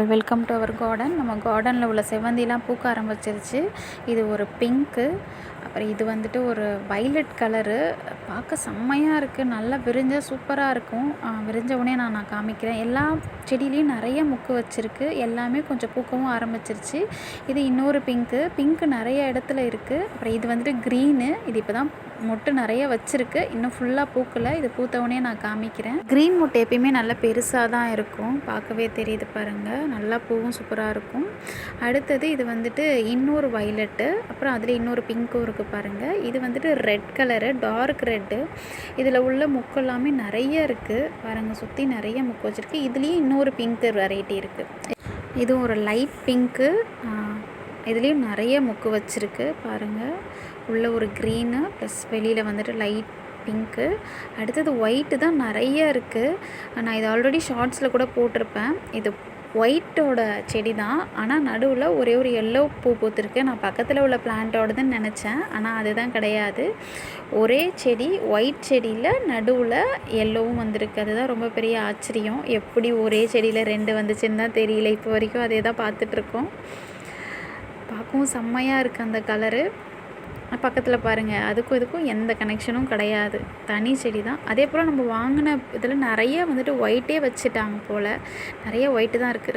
All welcome to our garden. நம்ம கார்டனில் உள்ள செவ்வந்திலாம் பூக்க ஆரம்பிச்சிருச்சு. இது ஒரு பிங்க்கு. அப்புறம் இது வந்துட்டு ஒரு வைலட் கலரு. பார்க்க செம்மையாக இருக்குது நல்லா விரிஞ்ச சூப்பராக இருக்கும். விரிஞ்ச உடனே நான் நான் காமிக்கிறேன். எல்லா செடியிலையும் நிறைய முக்கு வச்சுருக்கு. எல்லாமே கொஞ்சம் பூக்கவும் ஆரம்பிச்சிருச்சு. இது இன்னொரு பிங்க்கு. பிங்க்கு நிறைய இடத்துல இருக்குது அப்புறம் இது வந்துட்டு க்ரீனு. இது இப்போ தான் மொட்டு நிறைய வச்சுருக்கு. இன்னும் ஃபுல்லாக பூக்கலை. இது பூத்தவொடனே நான் காமிக்கிறேன். க்ரீன் மொட்டு எப்பயுமே நல்லா பெருசாக தான் இருக்கும். பார்க்கவே தெரியுது பாருங்கள் நல்லா பூவும் சூப்பராக இருக்கும். அடுத்தது இது வந்துட்டு இன்னொரு வயலட்டு. அப்புறம் அதில் இன்னொரு பிங்க்கும் இருக்குது பாருங்கள் இது வந்துட்டு ரெட் கலரு. Dark red. இதில் உள்ள முக்கு எல்லாமே நிறைய இருக்குது பாருங்கள் சுற்றி நிறைய முக்கு வச்சுருக்கு. இதுலேயும் இன்னொரு பிங்க் வெரைட்டி இருக்குது இதுவும் ஒரு லைட் பிங்க்கு இதுலேயும் நிறைய முக்கு வச்சுருக்கு. பாருங்கள் உள்ள ஒரு க்ரீனு ப்ளஸ் வெளியில் வந்துட்டு லைட் பிங்க்கு அடுத்தது ஒயிட்டு தான் நிறைய இருக்குது நான் இது ஆல்ரெடி ஷார்ட்ஸில் கூட போட்டிருப்பேன். இது ஒயிட்டோட செடி தான் ஆனால் நடுவில் ஒரே ஒரு எல்லோ பூ பூத்துருக்கு. நான் பக்கத்தில் உள்ள பிளான்ட்டோடதுன்னு நினச்சேன். ஆனால் அதுதான் கிடையாது. ஒரே செடி ஒயிட் செடியில் நடுவில் எல்லோவும் வந்திருக்கு. அதுதான் ரொம்ப பெரிய ஆச்சரியம். எப்படி ஒரே செடியில் ரெண்டு வந்துச்சுன்னு தான் தெரியல. இப்போ வரைக்கும் அதே தான் பார்த்துட்ருக்கோம் பார்க்கவும் செம்மையாக இருக்குது அந்த கலரு பக்கத்தில் பாருங்கள் அதுக்கும் இதுக்கும் எந்த கனெக்ஷனும் கிடையாது. தனி செடி தான். அதே போல் நம்ம வாங்கின இதில் நிறைய வந்துட்டு ஒயிட்டே வச்சுட்டாங்க போல். நிறைய ஒயிட்டு தான் இருக்குது